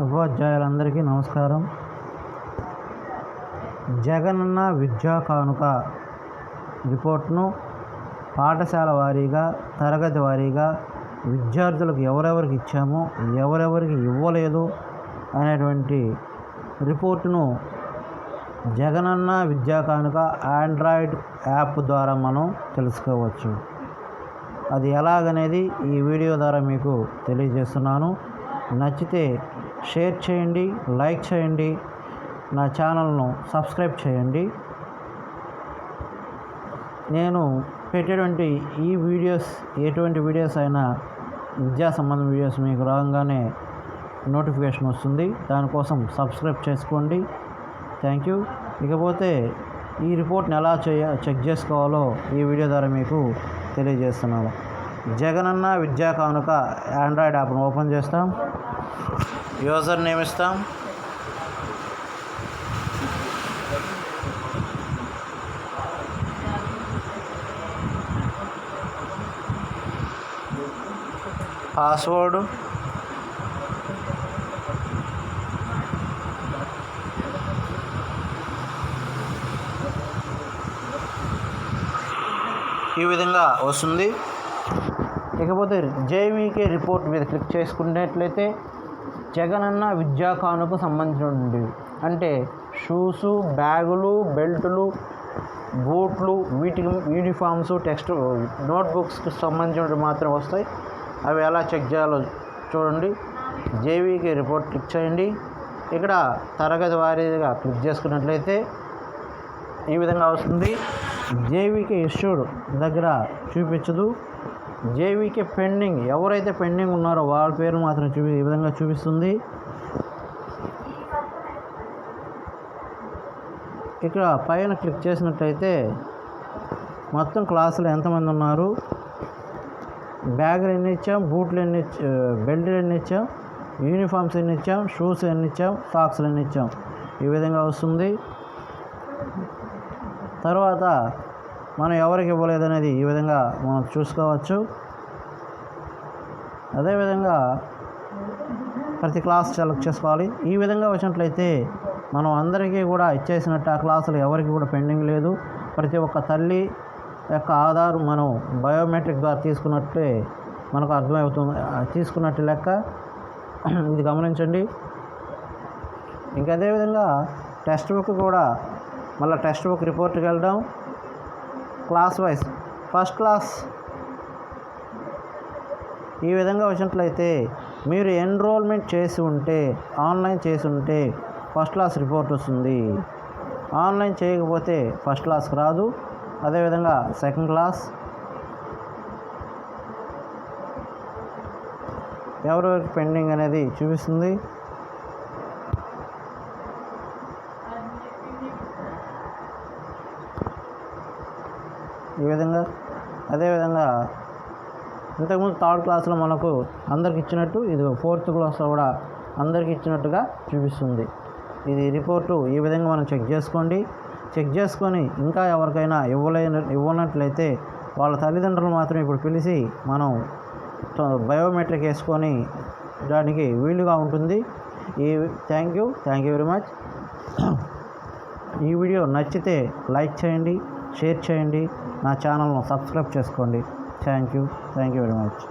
ఉపాధ్యాయులందరికీ నమస్కారం. జగనన్న విద్యా కానుక రిపోర్ట్ను పాఠశాల వారీగా తరగతి వారీగా విద్యార్థులకు ఎవరెవరికి ఇచ్చామో ఎవరెవరికి ఇవ్వలేదు అనేటువంటి రిపోర్టును జగనన్న విద్యా కానుక ఆండ్రాయిడ్ యాప్ ద్వారా మనం తెలుసుకోవచ్చు. అది ఎలాగనేది ఈ వీడియో ద్వారా మీకు తెలియజేస్తున్నాను. నచ్చితే షేర్ చేయండి లైక్ చేయండి నా ఛానల్ను సబ్స్క్రైబ్ చేయండి. నేను పెట్టేటువంటి ఈ వీడియోస్ ఎటువంటి వీడియోస్ అయినా విద్యా సంబంధం వీడియోస్ మీకు రాగానే నోటిఫికేషన్ వస్తుంది. దానికోసం సబ్స్క్రైబ్ చేసుకోండి. Thank you. ఇకపోతే ఈ రిపోర్ట్ని ఎలా చేయ చెక్ చేసుకోవాలో ఈ వీడియో ద్వారా మీకు తెలియజేస్తున్నాను. జగనన్న విద్యా కానుక ఆండ్రాయిడ్ యాప్ను ఓపెన్ చేస్తాం. యూజర్ నేమ్ ఇస్తాం. పాస్వర్డ్. ఈ విధంగా వస్తుంది. ఇకపోతే జేవీకే రిపోర్ట్ మీద క్లిక్ చేసుకున్నట్లయితే జగనన్న విద్యా కానుకు సంబంధించినటువంటి అంటే షూసు బ్యాగులు బెల్టులు బూట్లు వీటికి యూనిఫామ్స్ టెక్స్ట్ నోట్బుక్స్కి సంబంధించినవి మాత్రం వస్తాయి. అవి ఎలా చెక్ చేయాలో చూడండి. జేవీకి రిపోర్ట్ క్లిక్ చేయండి. ఇక్కడ తరగతి వారీగా క్లిక్ చేసుకున్నట్లయితే ఈ విధంగా వస్తుంది. జేవీకి ఇష్యూడ్ దగ్గర చూపించదు. JVK pending. ఎవరైతే పెండింగ్ ఉన్నారో వాళ్ళ పేరు మాత్రం చూపి ఈ విధంగా చూపిస్తుంది. ఇక్కడ పైన క్లిక్ చేసినట్లయితే మొత్తం క్లాసులు ఎంతమంది ఉన్నారు? బ్యాగులు ఎన్ని ఇచ్చాం? బూట్లు ఎన్ని బెల్ట్లు ఎన్ని ఇచ్చాం? యూనిఫామ్స్ ఎన్ని ఇచ్చాం? షూస్ ఎన్ని ఇచ్చాం? సాక్స్లు ఎన్ని ఇచ్చాం? ఈ విధంగా వస్తుంది. తర్వాత మనం ఎవరికి ఇవ్వలేదనేది ఈ విధంగా మనం చూసుకోవచ్చు. అదేవిధంగా ప్రతి క్లాస్ సెలెక్ట్ చేసుకోవాలి. ఈ విధంగా వచ్చినట్లయితే మనం అందరికీ కూడా ఇచ్చేసినట్టు ఆ క్లాసులు ఎవరికి కూడా పెండింగ్ లేదు. ప్రతి ఒక్క తల్లి యొక్క ఆధార్ మనం బయోమెట్రిక్ ద్వారా తీసుకున్నట్టే మనకు అర్థమవుతుంది. తీసుకున్నట్టు లెక్క ఇది గమనించండి. ఇంకా అదేవిధంగా టెక్స్ట్ బుక్ కూడా మళ్ళీ టెక్స్ట్ బుక్ రిపోర్ట్కి వెళ్ళడం క్లాస్ వైజ్ ఫస్ట్ క్లాస్. ఈ విధంగా వచ్చినట్లయితే మీరు ఎన్రోల్మెంట్ చేసి ఉంటే ఆన్లైన్ చేసి ఉంటే ఫస్ట్ క్లాస్ రిపోర్ట్ వస్తుంది. ఆన్లైన్ చేయకపోతే ఫస్ట్ క్లాస్కి రాదు. అదేవిధంగా సెకండ్ క్లాస్. ఎవరెవరికి పెండింగ్ అనేది చూపిస్తుంది. ఈ విధంగా అదేవిధంగా ఇంతకుముందు థర్డ్ క్లాస్లో మనకు అందరికి ఇచ్చినట్టు ఇది ఫోర్త్ క్లాస్లో కూడా అందరికి ఇచ్చినట్టుగా చూపిస్తుంది. ఇది రిపోర్టు ఈ విధంగా మనం చెక్ చేసుకోండి. చెక్ చేసుకొని ఇంకా ఎవరికైనా ఇవ్వలే ఇవ్వనట్లయితే వాళ్ళ తల్లిదండ్రులు మాత్రం ఇప్పుడు పిలిచి మనం బయోమెట్రిక్ వేసుకొని దానికి వీలుగా ఉంటుంది. ఈ thank you thank you very much. ఈ వీడియో నచ్చితే లైక్ చేయండి. షేర్ చేయండి. నా ఛానల్ను సబ్స్క్రైబ్ చేసుకోండి. Thank you. Thank you very much.